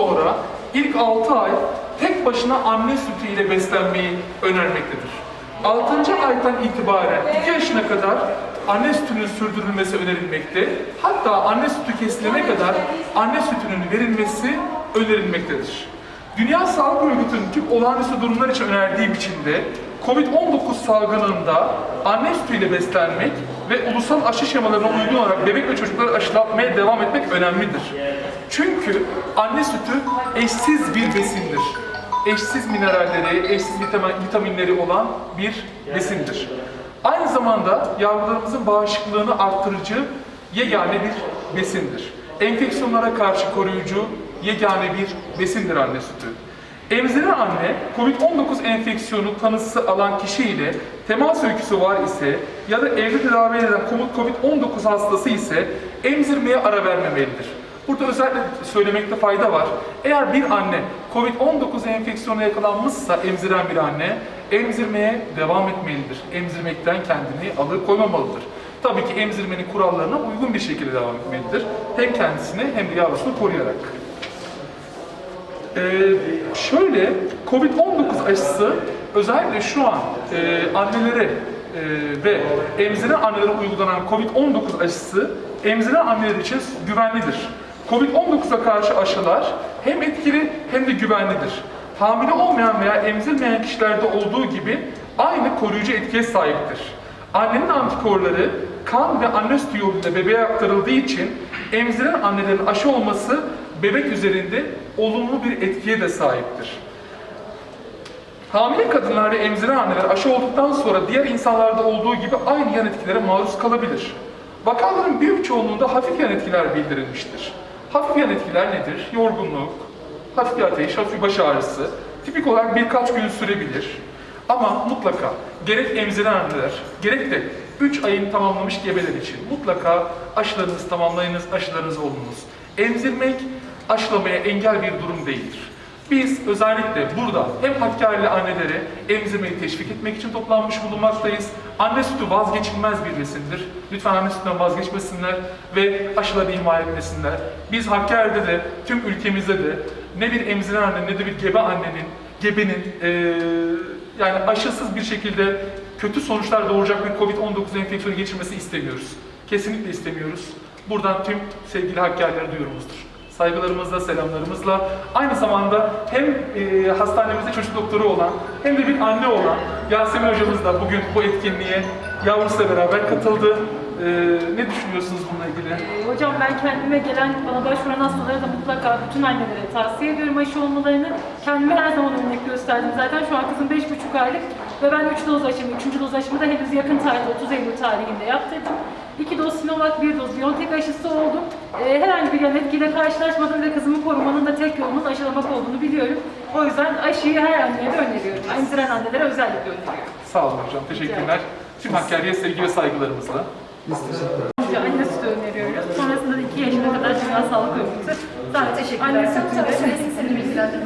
sonra ilk 6 ay tek başına anne sütü ile beslenmeyi önermektedir. 6. aydan itibaren 2 yaşına kadar anne sütünün sürdürülmesi önerilmekte. Hatta anne sütü kesilene kadar anne sütünün verilmesi önerilmektedir. Dünya Sağlık Örgütü'nün tüm olağanüstü durumlar için önerdiği biçimde COVID-19 salgınında anne sütüyle beslenmek ve ulusal aşı şemalarına uygun olarak bebek ve çocukları aşılatmaya devam etmek önemlidir. Çünkü anne sütü eşsiz bir besindir. Eşsiz mineralleri, eşsiz vitamin, vitaminleri olan bir besindir. Aynı zamanda yavrularımızın bağışıklığını arttırıcı yegane bir besindir. Enfeksiyonlara karşı koruyucu yegane bir besindir anne sütü. Emziren anne, COVID-19 enfeksiyonu tanısı alan kişi ile temas öyküsü var ise ya da evde tedavi edilen COVID-19 hastası ise emzirmeye ara vermemelidir. Burada özellikle söylemekte fayda var. Eğer bir anne COVID-19 enfeksiyonuna yakalanmışsa emziren bir anne emzirmeye devam etmelidir. Emzirmekten kendini alıkoymamalıdır. Tabii ki emzirmenin kurallarına uygun bir şekilde devam etmelidir. Hem kendisini hem de yavrusunu koruyarak. Ee, şöyle, Covid-19 aşısı özellikle şu an e, annelere e, ve emziren annelere uygulanan Covid-19 aşısı emziren anneler için güvenlidir. Covid-19'a karşı aşılar hem etkili hem de güvenlidir. Hamile olmayan veya emzirmeyen kişilerde olduğu gibi aynı koruyucu etkiye sahiptir. Annenin antikorları kan ve anne sütü yoluyla bebeğe aktarıldığı için emziren annelerin aşı olması bebek üzerinde olumlu bir etkiye de sahiptir. Hamile kadınlar ve emziren anneler aşı olduktan sonra diğer insanlarda olduğu gibi aynı yan etkilere maruz kalabilir. Vakaların büyük çoğunluğunda hafif yan etkiler bildirilmiştir. Hafif yan etkiler nedir? Yorgunluk, hafif bir ateş, hafif baş ağrısı. Tipik olarak birkaç gün sürebilir. Ama mutlaka gerek emziren anneler, gerek de 3 ayını tamamlamış gebeler için mutlaka aşılarınızı tamamlayınız, aşılarınızı olunuz. Emzirmek aşılamaya engel bir durum değildir. Biz özellikle burada hem Hakkari'li annelere emzirmeyi teşvik etmek için toplanmış bulunmaktayız. Anne sütü vazgeçilmez bir besindir. Lütfen anne sütünden vazgeçmesinler ve aşıları ihmal etmesinler. Biz Hakkari'de de tüm ülkemizde de ne bir emziren anne ne de bir gebe annenin, gebenin eee, yani aşısız bir şekilde kötü sonuçlar doğuracak bir Covid-19 enfeksiyonu geçirmesi istemiyoruz. Kesinlikle istemiyoruz. Buradan tüm sevgili Hakkari'lere duyurumuzdur saygılarımızla, selamlarımızla aynı zamanda hem e, hastanemizde çocuk doktoru olan hem de bir anne olan Yasemin hocamız da bugün bu etkinliğe yavrusuyla beraber katıldı. E, ne düşünüyorsunuz bununla ilgili? Ee, Hocam ben kendime gelen, bana başvuran hastalara da mutlaka bütün annelere tavsiye ediyorum aşı olmalarını. Kendime her zaman örnek gösterdim. Zaten şu an kızım 5,5 aylık ve ben 3 doz aşımı, 3. doz aşımı da henüz yakın tarihte 30 Eylül tarihinde yaptırdım. 2 doz Sinovac, 1 doz Biontech aşısı oldum. Ee, herhangi bir yan etkiyle karşılaşmadım ve kızımı korumanın da tek yolunun aşılamak olduğunu biliyorum. O yüzden aşıyı her anneye de öneriyorum. Emziren annelere özellikle öneriyorum. Sağ olun hocam, teşekkürler. Tüm Hakkari'ye sevgi ve saygılarımızla. Önce anne sütü öneriyoruz. Sonrasında da 2 yaşına kadar Dünya Sağlık Örgütü. Zaten Teşekkürler. Anne seni bilgilendirme